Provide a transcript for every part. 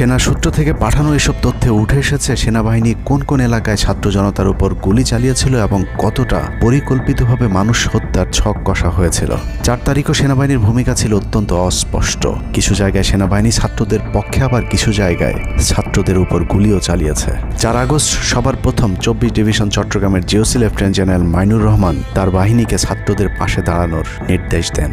সেনা সূত্র থেকে পাঠানো এসব তথ্যে উঠে এসেছে, সেনাবাহিনী কোন কোন এলাকায় ছাত্র জনতার উপর গুলি চালিয়েছিল এবং কতটা পরিকল্পিতভাবে মানুষ হত্যার ছক কষা হয়েছিল। চার তারিখও সেনাবাহিনীর ভূমিকা ছিল অত্যন্ত অস্পষ্ট। কিছু জায়গায় সেনাবাহিনী ছাত্রদের পক্ষে, আবার কিছু জায়গায় ছাত্রদের উপর গুলিও চালিয়েছে। চার আগস্ট সবার প্রথম চব্বিশ ডিভিশন চট্টগ্রামের GOC lieutenant general Mainur Rahman তার বাহিনীকে ছাত্রদের পাশে দাঁড়ানোর নির্দেশ দেন।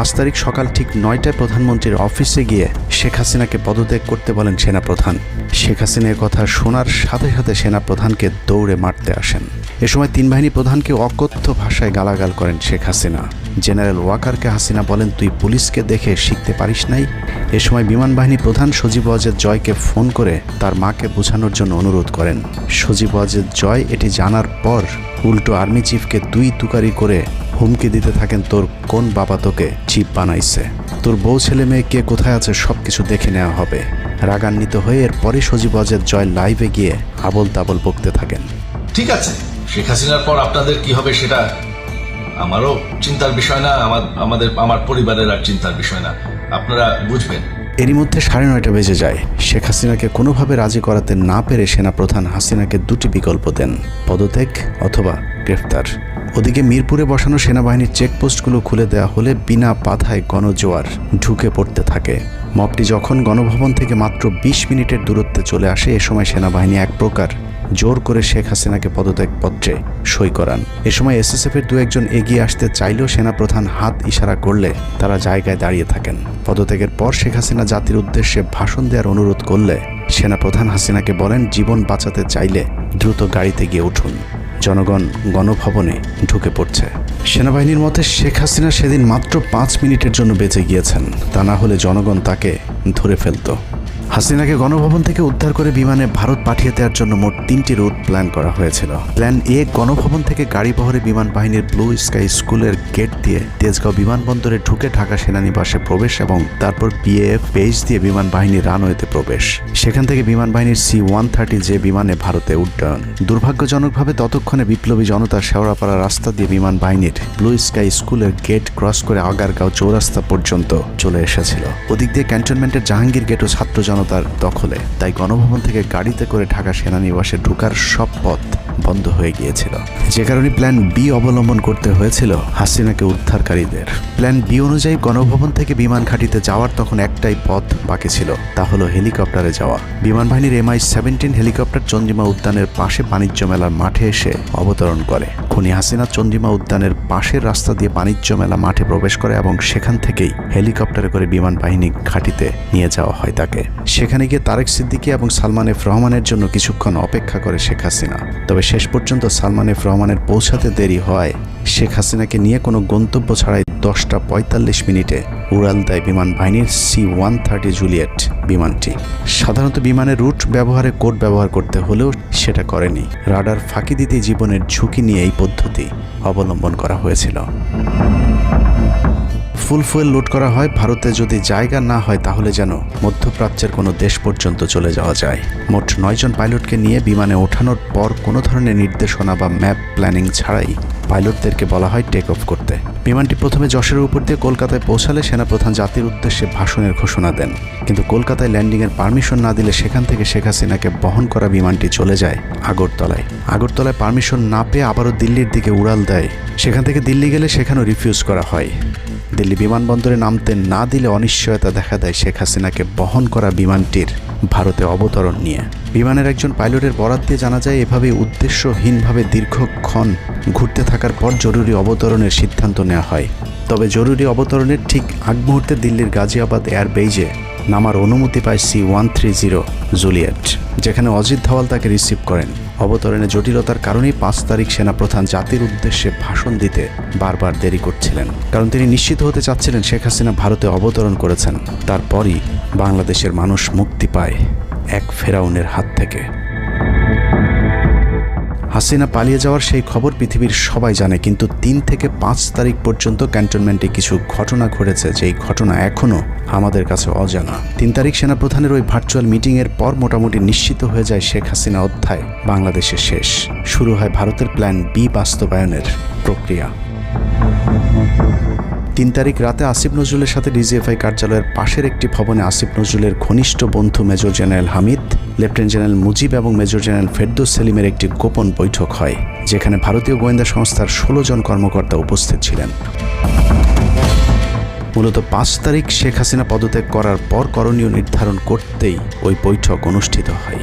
পাঁচ তারিখ সকাল ঠিক নয়টায় প্রধানমন্ত্রীর অফিসে গিয়ে শেখ হাসিনাকে পদত্যাগ করতে বলেন সেনাপ্রধান। শেখ হাসিনার কথা শোনার সাথে সাথে সেনাপ্রধানকে দৌড়ে মারতে আসেন। এ সময় তিন বাহিনী প্রধানকে অকথ্য ভাষায় গালাগাল করেন শেখ হাসিনা। জেনারেল ওয়াকারকে হাসিনা বলেন, তুই পুলিশকে দেখে শিখতে পারিস নাই? এ সময় বিমান বাহিনী প্রধান সজীব ওয়াজেদ জয়কে ফোন করে তার মাকে বোঝানোর জন্য অনুরোধ করেন। সজীব ওয়াজেদ জয়, এটি জানার পর উল্টো আর্মি চিফকে দুই তুকারি করে হুমকি দিতে থাকেন তোর কোন বাবা তোকে চিপ বানাইছে? তোর বউ ছেলে মেয়ে কে কোথায় আছে সব কিছু দেখে নেওয়া হবে। রাগান্বিত হয়ে এরপরই সজীব অজের জয় লাইভে গিয়ে আবল তাবল বকতে থাকেন। ঠিক আছে শেখ হাসিনার পর আপনাদের কি হবে সেটা আমারও চিন্তার বিষয় না আমার আমাদের আমার পরিবারের আর চিন্তার বিষয় না। আপনারা বুঝবেন। এরই মধ্যে সাড়ে নয়টা বেজে যায়। শেখ হাসিনাকে কোনোভাবে রাজি করাতে না পেরে সেনাপ্রধান হাসিনাকে দুটি বিকল্প দেন পদত্যাগ অথবা গ্রেফতার। ওদিকে মিরপুরে বসানো সেনাবাহিনীর চেকপোস্টগুলো খুলে দেওয়া হলে বিনা বাধায় গণজোয়ার ঢুকে পড়তে থাকে। মবটি যখন গণভবন থেকে মাত্র বিশ মিনিটের দূরত্বে চলে আসে, এ সময় সেনাবাহিনী এক প্রকার জোর করে শেখ হাসিনাকে পদত্যাগপত্রে সই করান। এ সময় এসএসএফের দু একজন এগিয়ে আসতে চাইলেও সেনাপ্রধান হাত ইশারা করলে তারা জায়গায় দাঁড়িয়ে থাকেন। পদত্যাগের পর শেখ হাসিনা জাতির উদ্দেশ্যে ভাষণ দেওয়ার অনুরোধ করলে সেনাপ্রধান হাসিনাকে বলেন, জীবন বাঁচাতে চাইলে দ্রুত গাড়িতে গিয়ে উঠুন। জনগণ গণভবনে ঢুকে পড়ছে। সেনাবাহিনীর মতে শেখ হাসিনা সেদিন মাত্র পাঁচ মিনিটের জন্য বেঁচে গিয়েছেন। তা না হলে জনগণ তাকে ধরে ফেলত। হাসিনাকে গণভবন থেকে উদ্ধার করে বিমানে ভারত পাঠিয়ে দেওয়ার জন্য মোট তিনটি রুট প্ল্যান করা হয়েছিল। প্ল্যান এ, গণভবন থেকে গাড়ি বহরে বিমান বাহিনীর ব্লু স্কাই স্কুলের গেট দিয়ে তেজগাঁও বিমানবন্দরে ঢুকে ঢাকা সেনানিবাসে প্রবেশ এবং তারপর বিএএফ বেস দিয়ে বিমান বাহিনীর রানওয়েতে প্রবেশ। সেখান থেকে বিমান বাহিনীর সি ওয়ান থার্টি যে বিমানে ভারতে উড্ডয়ন। দুর্ভাগ্যজনকভাবে ততক্ষণে বিপ্লবী জনতা শেওড়াপাড়া রাস্তা দিয়ে বিমান বাহিনীর ব্লু স্কাই স্কুলের গেট ক্রস করে আগারগাঁও চৌরাস্তা পর্যন্ত চলে এসেছিল। ওদিক দিয়ে ক্যান্টনমেন্টের জাহাঙ্গীর গেট ও ছাত্র জনতার দখলে তাই গণভবন থেকে গাড়িতে করে ঢাকা সেনানিবাসে ঢোকার সব পথ বন্ধ হয়ে গিয়েছিল। যে কারণে প্ল্যান বি অবলম্বন করতে হয়েছিল হাসিনাকে উদ্ধারকারীদের। প্ল্যান বি অনুযায়ী গণভবন থেকে বিমান ঘাঁটিতে যাওয়ার তখন একটাই পথ বাকি ছিল, তা হলো হেলিকপ্টারে যাওয়া। বিমান বাহিনীর এমআই সেভেন্টিন হেলিকপ্টার চন্দ্রিমা উদ্যানের পাশে বাণিজ্য মেলার মাঠে এসে অবতরণ করে। খুনি হাসিনা চন্দ্রিমা উদ্যানের পাশের রাস্তা দিয়ে বাণিজ্য মেলা মাঠে প্রবেশ করে এবং সেখান থেকেই হেলিকপ্টারে করে বিমান বাহিনী ঘাঁটিতে নিয়ে যাওয়া হয় তাকে। সেখানে গিয়ে তারেক সিদ্দিকী এবং সালমান এফ রহমানের জন্য কিছুক্ষণ অপেক্ষা করে শেখ হাসিনা। তবে শেষ পর্যন্ত সালমান এফ রহমানের পৌঁছাতে দেরি হয়। শেখ হাসিনাকে নিয়ে কোনো গন্তব্য ছাড়াই দশটা পঁয়তাল্লিশ মিনিটে উড়াল দেয় বিমান বাহিনীর সি ওয়ান থার্টি জুলিয়েট বিমানটি। সাধারণত বিমানের রুট ব্যবহারে কোড ব্যবহার করতে হলেও সেটা করেনি। রাডার ফাঁকি দিতে জীবনের ঝুঁকি নিয়ে এই পদ্ধতি অবলম্বন করা হয়েছিল। ফুল ফুয়েল লোড করা হয়, ভারতে যদি জায়গা না হয় তাহলে যেন মধ্যপ্রাচ্যের কোনো দেশ পর্যন্ত চলে যাওয়া যায়। মোট নয়জন পাইলটকে নিয়ে বিমানে ওঠানোর পর কোনো ধরনের নির্দেশনা বা ম্যাপ প্ল্যানিং ছাড়াই পাইলটদেরকে বলা হয় টেক অফ করতে। বিমানটি প্রথমে যশোরের উপর দিয়ে কলকাতায় পৌঁছালে সেনাপ্রধান জাতির উদ্দেশ্যে ভাষণের ঘোষণা দেন। কিন্তু কলকাতায় ল্যান্ডিংয়ের পারমিশন না দিলে সেখান থেকে শেখ হাসিনাকে বহন করা বিমানটি চলে যায় আগরতলায়। আগরতলায় পারমিশন না পেয়ে আবারও দিল্লির দিকে উড়াল দেয়। সেখান থেকে দিল্লি গেলে সেখানেও রিফিউজ করা হয়। দিল্লি বিমানবন্দরে নামতে না দিলে অনিশ্চয়তা দেখা দেয় শেখ হাসিনাকে বহন করা বিমানটির। ভারতে অবতরণ নিয়ে। বিমানের একজন পাইলটের বরাত দিয়ে জানা যায় এভাবে উদ্দেশ্যহীনভাবে দীর্ঘক্ষণ ঘুরতে থাকার পর জরুরি অবতরণের সিদ্ধান্ত নেওয়া হয়। তবে জরুরি অবতরণের ঠিক আগ মুহূর্তে দিল্লির গাজিয়াবাদ এয়ারবেইজে নামার অনুমতি পায় C one three zero Juliet, যেখানে অজিত ধওয়াল তাকে রিসিভ করেন। অবতরণে জটিলতার কারণেই পাঁচ তারিখ সেনাপ্রধান জাতির উদ্দেশ্যে ভাষণ দিতে বারবার দেরি করছিলেন। কারণ তিনি নিশ্চিত হতে চাচ্ছিলেন শেখ হাসিনা ভারতে অবতরণ করেছেন। তারপরই বাংলাদেশের মানুষ মুক্তি পায় এক ফেরাউনের হাত থেকে। হাসিনা পালিয়ে যাওয়ার সেই খবর পৃথিবীর সবাই জানে, কিন্তু তিন থেকে পাঁচ তারিখ পর্যন্ত ক্যান্টনমেন্টে কিছু ঘটনা ঘটেছে, যেই ঘটনা এখনও আমাদের কাছে অজানা। তিন তারিখ সেনাপ্রধানের ওই ভার্চুয়াল মিটিংয়ের পর মোটামুটি নিশ্চিত হয়ে যায় শেখ হাসিনা অধ্যায় বাংলাদেশের শেষ। শুরু হয় ভারতের প্ল্যান বি বাস্তবায়নের প্রক্রিয়া। তিন তারিখ রাতে আসিফ নজরুলের সাথে ডিজিএফআই কার্যালয়ের পাশের একটি ভবনে আসিফ নজরুলের ঘনিষ্ঠ বন্ধু major general Hamid, lieutenant general Mujib এবং মেজর জেনারেল ফেরদৌস সেলিমের একটি গোপন বৈঠক হয়, যেখানে ভারতীয় গোয়েন্দা সংস্থার ষোলো জন কর্মকর্তা উপস্থিত ছিলেন। মূলত পাঁচ তারিখ শেখ হাসিনা পদত্যাগ করার পর করণীয় নির্ধারণ করতেই ওই বৈঠক অনুষ্ঠিত হয়।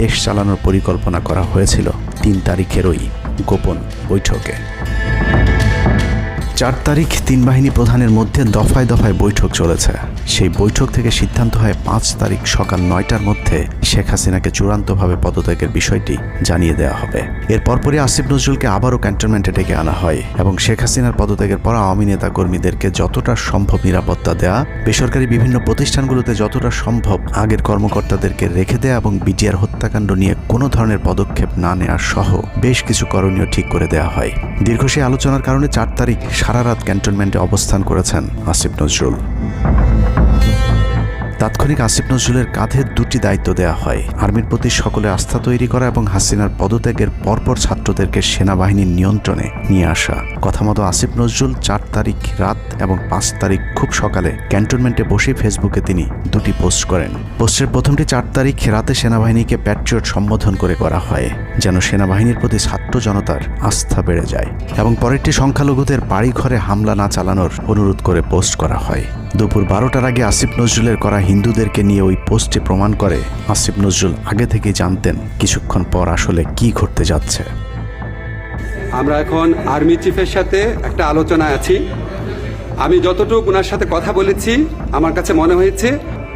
দেশ চালানোর পরিকল্পনা করা হয়েছিল তিন তারিখের ওই গোপন বৈঠকে। চার তারিখ তিন বাহিনী প্রধানের মধ্যে দফায় দফায় বৈঠক চলেছে। সেই বৈঠক থেকে সিদ্ধান্ত হয় পাঁচ তারিখ সকাল নয়টার মধ্যে শেখ হাসিনাকে চূড়ান্তভাবে পদত্যাগের বিষয়টি জানিয়ে দেওয়া হবে। এর পরপরই আসিফ নজরুলকে আবারও ক্যান্টনমেন্টে ডেকে আনা হয় এবং শেখ হাসিনার পদত্যাগের পর আওয়ামী নেতা কর্মীদেরকে যতটা সম্ভব নিরাপত্তা দেয়া, বেসরকারি বিভিন্ন প্রতিষ্ঠানগুলোতে যতটা সম্ভব আগের কর্মকর্তাদেরকে রেখে দেয়া এবং বিটিআর হত্যাকাণ্ড নিয়ে কোনো ধরনের পদক্ষেপ না নেওয়ার সহ বেশ কিছু করণীয় ঠিক করে দেওয়া হয়। দীর্ঘ সেই আলোচনার কারণে চার তারিখ সারা রাত ক্যান্টনমেন্টে অবস্থান করেছেন আসিফ নজরুল। তাৎক্ষণিক আসিফ নজরুলের কাঁধে দুটি দায়িত্ব দেওয়া হয়। আর্মির প্রতি সকলে আস্থা তৈরি করা এবং হাসিনার পদত্যাগের পরপর ছাত্রদেরকে সেনাবাহিনীর নিয়ন্ত্রণে নিয়ে আসা। কথা মতো আসিফ নজরুল চার তারিখ রাত এবং পাঁচ তারিখ খুব সকালে ক্যান্টনমেন্টে বসে ফেসবুকে তিনি দুটি পোস্ট করেন। পোস্টের প্রথমটি চার তারিখ রাতে সেনাবাহিনীকে প্যাট্রিয়ট সম্বোধন করে করা হয়, যেন সেনাবাহিনীর প্রতি ছাত্র জনতার আস্থা বেড়ে যায়। এবং পরেরটি সংখ্যালঘুদের বাড়ি ঘরে হামলা না চালানোর অনুরোধ করে পোস্ট করা হয়। দুপুর বারোটার আগে আসিফ নজরুলের করা হিন্দুদেরকে নিয়ে ওই পোস্টে প্রমাণ করে আসিফ নজরুল আগে থেকেই জানতেন কিছুক্ষণ পর আসলে কি ঘটতে যাচ্ছে। আমরা এখন আর্মি চিফের সাথে একটা আলোচনায় আছি। আমি যতটুকু ওনার সাথে কথা বলেছি, আমার কাছে মনে হয়েছে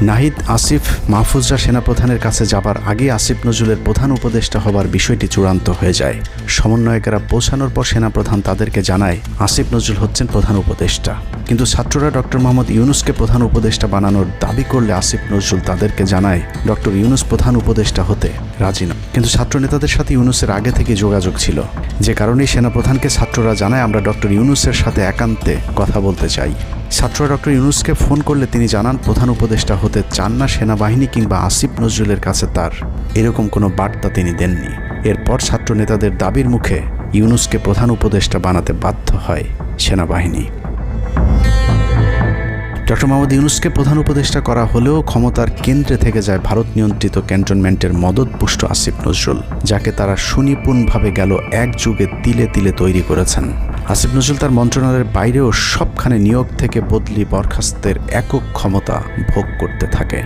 নাহিদ আসিফ মাহফুজরা সেনাপ্রধানের কাছে যাবার আগে আসিফ নজরুলের প্রধান উপদেষ্টা হবার বিষয়টি চূড়ান্ত হয়ে যায়। সমন্বয়কেরা পৌঁছানোর পর সেনাপ্রধান তাদেরকে জানায়, আসিফ নজরুল হচ্ছেন প্রধান উপদেষ্টা। কিন্তু ছাত্ররা ডক্টর মোহাম্মদ ইউনুসকে প্রধান উপদেষ্টা বানানোর দাবি করলে আসিফ নজরুল তাদেরকে জানায় ডক্টর ইউনুস প্রধান উপদেষ্টা হতে রাজি না কিন্তু ছাত্র নেতাদের সাথে ইউনুসের আগে থেকে যোগাযোগ ছিল। যে কারণেই সেনাপ্রধানকে ছাত্ররা জানায়, আমরা ডক্টর ইউনুসের সাথে একান্তে কথা বলতে চাই। ছাত্ররা ডক্টর ইউনুসকে ফোন করলে তিনি জানান প্রধান উপদেষ্টা হতে চান না সেনাবাহিনী কিংবা আসিফ নজরুলের কাছে তার। এরকম কোনো বার্তা তিনি দেননি। এরপর ছাত্র নেতাদের দাবির মুখে ইউনুসকে প্রধান উপদেষ্টা বানাতে বাধ্য হয় সেনাবাহিনী। ডক্টর মোহাম্মদ ইউনুসকে প্রধান উপদেষ্টা করা হলেও ক্ষমতার কেন্দ্রে থেকে যায় ভারত নিয়ন্ত্রিত ক্যান্টনমেন্টের মদতপুষ্ট আসিফ নজরুল, যাকে তারা সুনিপুণভাবে গেল এক যুগে তিলে তিলে তৈরি করেছেন। আসিফ নজরুল তার মন্ত্রণালয়ের বাইরেও সবখানে নিয়োগ থেকে বদলি বরখাস্তের একক ক্ষমতা ভোগ করতে থাকে।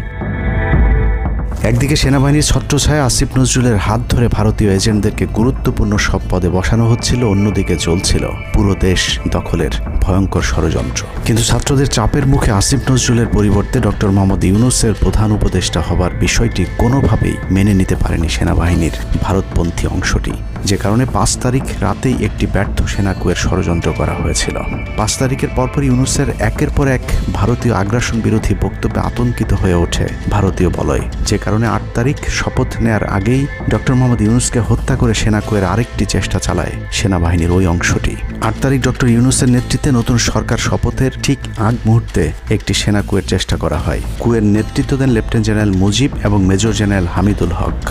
একদিকে সেনাবাহিনীর ছত্রছায়া আসিফ নজরুলের হাত ধরে ভারতীয় এজেন্টদেরকে গুরুত্বপূর্ণ সব পদে বসানো হচ্ছিল, অন্যদিকে চলছিল পুরো দেশ দখলের ভয়ঙ্কর ষড়যন্ত্র। কিন্তু ছাত্রদের চাপের মুখে আসিফ নজরুলের পরিবর্তে ডক্টর মোহাম্মদ ইউনুসের প্রধান উপদেষ্টা হবার বিষয়টি কোনোভাবেই মেনে নিতে পারেনি সেনাবাহিনীর ভারতপন্থী অংশটি। যে কারণে পাঁচ তারিখ রাতেই একটি ব্যর্থ সেনাকুয়ের ষড়যন্ত্র করা হয়েছিল। পাঁচ তারিখের পরপরই ইউনুসের একের পর এক ভারতীয় আগ্রাসন বিরোধী বক্তব্যে আতঙ্কিত হয়ে ওঠে ভারতীয় বলয়। যে কারণে কারণে আট তারিখ শপথ নেয়ার আগেই ডক্টর মোহাম্মদ ইউনুসকে হত্যা করে সেনা কুয়ের আরেকটি চেষ্টা চালায় সেনাবাহিনীর ওই অংশটি। আট তারিখ ডক্টর ইউনুসের নেতৃত্বে নতুন সরকার শপথের ঠিক আগ মুহূর্তে একটি সেনা কুয়ের চেষ্টা করা হয়। কুয়ের নেতৃত্ব দেন লেফটেন্যান্ট জেনারেল মুজিব এবং মেজর জেনারেল হামিদুল হক।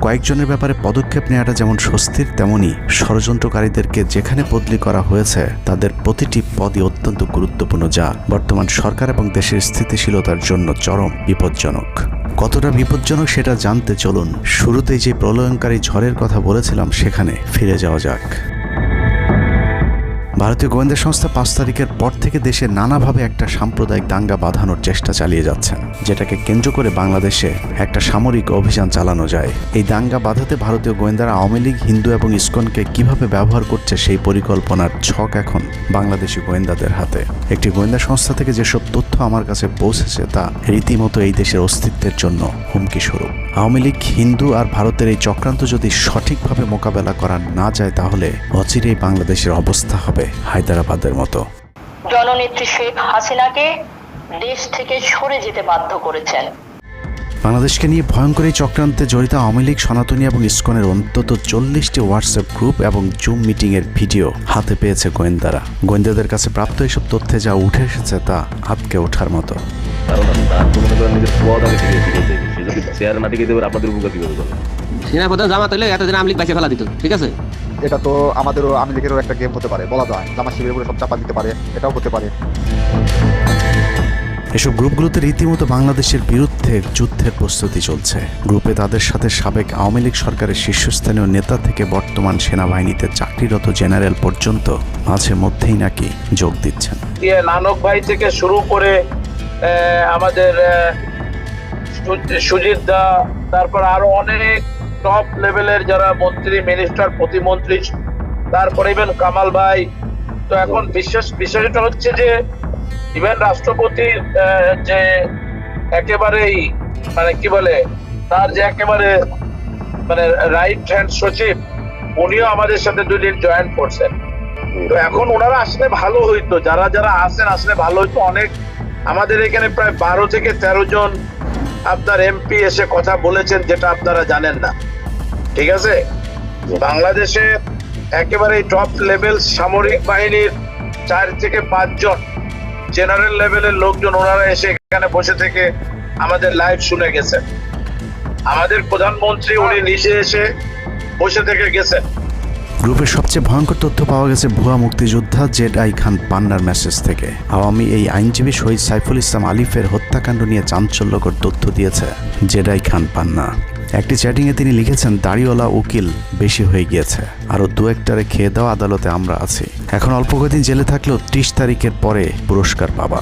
কয়েকজনের ব্যাপারে পদক্ষেপ নেওয়াটা যেমন স্বস্তির তেমনই ষড়যন্ত্রকারীদেরকে যেখানে বদলি করা হয়েছে, তাদের প্রতিটি পদই অত্যন্ত গুরুত্বপূর্ণ যা বর্তমান সরকার এবং দেশের স্থিতিশীলতার জন্য চরম বিপজ্জনক। কতটা বিপজ্জনক সেটা জানতে চলুন। শুরুতেই যে প্রলয়নকারী ঝড়ের কথা বলেছিলাম, সেখানে ফিরে যাওয়া যাক। ভারতীয় গোয়েন্দা সংস্থা পাঁচ তারিখের পর থেকে দেশে নানাভাবে একটা সাম্প্রদায়িক দাঙ্গা বাঁধানোর চেষ্টা চালিয়ে যাচ্ছেন যেটাকে কেন্দ্র করে বাংলাদেশে একটা সামরিক অভিযান চালানো যায়। এই দাঙ্গা বাঁধাতে ভারতীয় গোয়েন্দারা আওয়ামী লীগ, হিন্দু এবং ইসকনকে কীভাবে ব্যবহার করছে সেই পরিকল্পনার ছক এখন বাংলাদেশি গোয়েন্দাদের হাতে। একটি গোয়েন্দা সংস্থা থেকে যেসব তথ্য আমার কাছে পৌঁছেছে তা রীতিমতো এই দেশের অস্তিত্বের জন্য হুমকি স্বরূপ। আওয়ামী লীগ, হিন্দু আর ভারতের এই চক্রান্ত যদি সঠিকভাবে মোকাবেলা করা না যায় তাহলে অচিরেই বাংলাদেশের অবস্থা হবে হায়দ্রাবাদের মতো। জননেত্রী শেখ হাসিনাকে দেশ থেকে সরে যেতে বাধ্য করেছেন। বাংলাদেশকে নিয়ে ভয়ঙ্কর এই চক্রান্তে জড়িত আওয়ামী লীগ সনাতনী এবং ইসকনের অন্তত চল্লিশটি হোয়াটসঅ্যাপ গ্রুপ এবং জুম মিটিংয়ের ভিডিও হাতে পেয়েছে গোয়েন্দারা। গোয়েন্দাদের কাছে প্রাপ্ত এসব তথ্যে যা উঠে এসেছে তা আতকে ওঠার মতো। সেনাপ্রধান জামাত হলে এতদিন আমলিক বাইসে ফেলা দিত ঠিক আছে? এটা তো আমাদেরও আমি লীগেরও একটা গেম হতে পারে বলা যায়। জামা শিবিরের উপরে সব চাপা দিতে পারে এটাও হতে পারে। এসব গ্রুপগুলোতে রীতিমতো বাংলাদেশের বিরুদ্ধে যুদ্ধের প্রস্তুতি চলছে। গ্রুপে তাদের সাথে সাবেক আওয়ামী লীগ সরকারের শীর্ষস্থানীয় নেতা থেকে বর্তমান সেনাবাহিনীতে চাকরিরত জেনারেল পর্যন্ত মাঝে মধ্যেই নাকি যোগ দিচ্ছেন। নানক ভাই থেকে শুরু করে আমাদের সুজিত দা তারপর আরও অনেক টপ লেভেলের যারা মন্ত্রী মিনিস্টার প্রতিমন্ত্রী তারপরে ইভেন কামাল ভাই। তো এখন বিশেষ বিষয়টা হচ্ছে যে ইভেন রাষ্ট্রপতির আহ, যে একেবারেই মানে কি বলে তার যে একেবারে মানে রাইট হ্যান্ড সচিব উনিও আমাদের সাথে দুই দিন জয়েন করছেন। তো এখন ওনারা আসলে ভালো হইতো যারা যারা আসেন আসলে ভালো হইতো। অনেক আমাদের এখানে প্রায় বারো থেকে তেরো জন আপনার এমপি এসে কথা বলেছেন যেটা আপনারা জানেন না। ঠিক আছে? বাংলাদেশে একেবারে টপ লেভেল সামরিক বাহিনীর চার থেকে পাঁচজন জেনারেল লেভেলের লোকজন ওনারা এসে এখানে বসে থেকে আমাদের লাইভ শুনে গেছেন। আমাদের প্রধানমন্ত্রী উনি নিজে এসে বসে থেকে গেছেন। গ্রুপের সবচেয়ে ভয়ঙ্কর তথ্য পাওয়া গেছে ভুয়া মুক্তিযোদ্ধা জেড আই খান পান্নার মেসেজ থেকে। আওয়ামী এই আইনজীবী শহীদ সাইফুল ইসলাম আলিফের হত্যাকাণ্ড নিয়ে চাঞ্চল্যকর তথ্য দিয়েছে জেডাই খান পান্না। একটি চ্যাটিংয়ে তিনি লিখেছেন, দাড়িওয়ালা উকিল বেশি হয়ে গিয়েছে, আরও দু একটারে খেয়ে দেওয়া আদালতে আমরা আছি। এখন অল্প কদিন জেলে থাকলেও ত্রিশ তারিখের পরে পুরস্কার পাবা।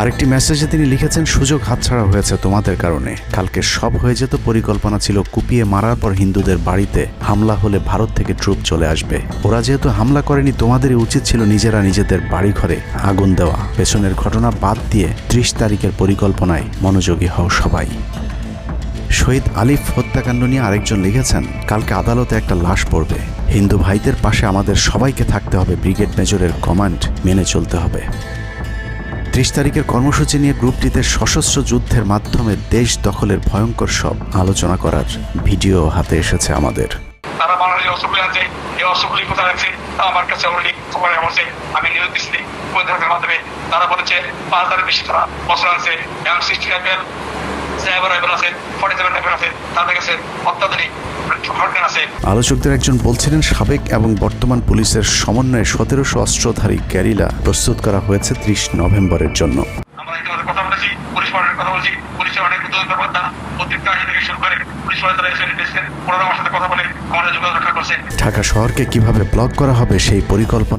আরেকটি মেসেজে তিনি লিখেছেন, সুযোগ হাতছাড়া হয়েছে তোমাদের কারণে। কালকে সব হয়ে যেত পরিকল্পনা ছিল কুপিয়ে মারার পর হিন্দুদের বাড়িতে হামলা হলে ভারত থেকে ট্রুপ চলে আসবে। ওরা যেহেতু হামলা করেনি, তোমাদেরই উচিত ছিল নিজেরা নিজেদের বাড়ি ঘরে আগুন দেওয়া। পেছনের ঘটনা বাদ দিয়ে ত্রিশ তারিখের পরিকল্পনায় মনোযোগী হও সবাই। শহীদ আলিফ হত্যাকাণ্ড নিয়ে আরেকজন লিখেছেন, কালকে আদালতে একটা লাশ পড়বে। হিন্দু ভাইদের পাশে আমাদের সবাইকে থাকতে হবে, ব্রিগেড মেজরের কমান্ড মেনে চলতে হবে। ত্রিশ তারিখের কর্মসূচি নিয়ে গ্রুপটিতে সশস্ত্র যুদ্ধের মাধ্যমে দেশ দখলের ভয়ঙ্কর সব আলোচনা করার ভিডিও হাতে এসেছে আমাদের। তারা বাংলাদেশ অস্ত্রগুলি আছে, এই কোথায় আছে আমার কাছে অলরেডি খবর এসেছে। আমি নিউজ দিচ্ছি। মাধ্যমে তারা বলেছে, পাঁচ বেশি তারা আছে। সাইবার রাইফেল আছে ফর্টি সেভেন রাইফেল আছে তাদের কাছে অত্যাধুনিক আলোচকদের একজন বলছিলেন সাবেক এবং বর্তমান পুলিশের সমন্বয়ে সতেরোশো অস্ত্রধারী গ্যারিলা প্রস্তুত করা হয়েছে ত্রিশ নভেম্বরের জন্য। আমরা ইতিমধ্যে কথা বলে পুলিশ পালনের কথা বলছি পুলিশের অনেক উদ্যোগ অতিরিক্ত আইন থেকে শুরু করে পুলিশ পালন এসে এসেছেন ওনারা আমার সাথে কথা বলে আমাদের যোগাযোগ রক্ষা করছে। ঢাকা শহরকে কীভাবে ব্লক করা হবে সেই পরিকল্পনা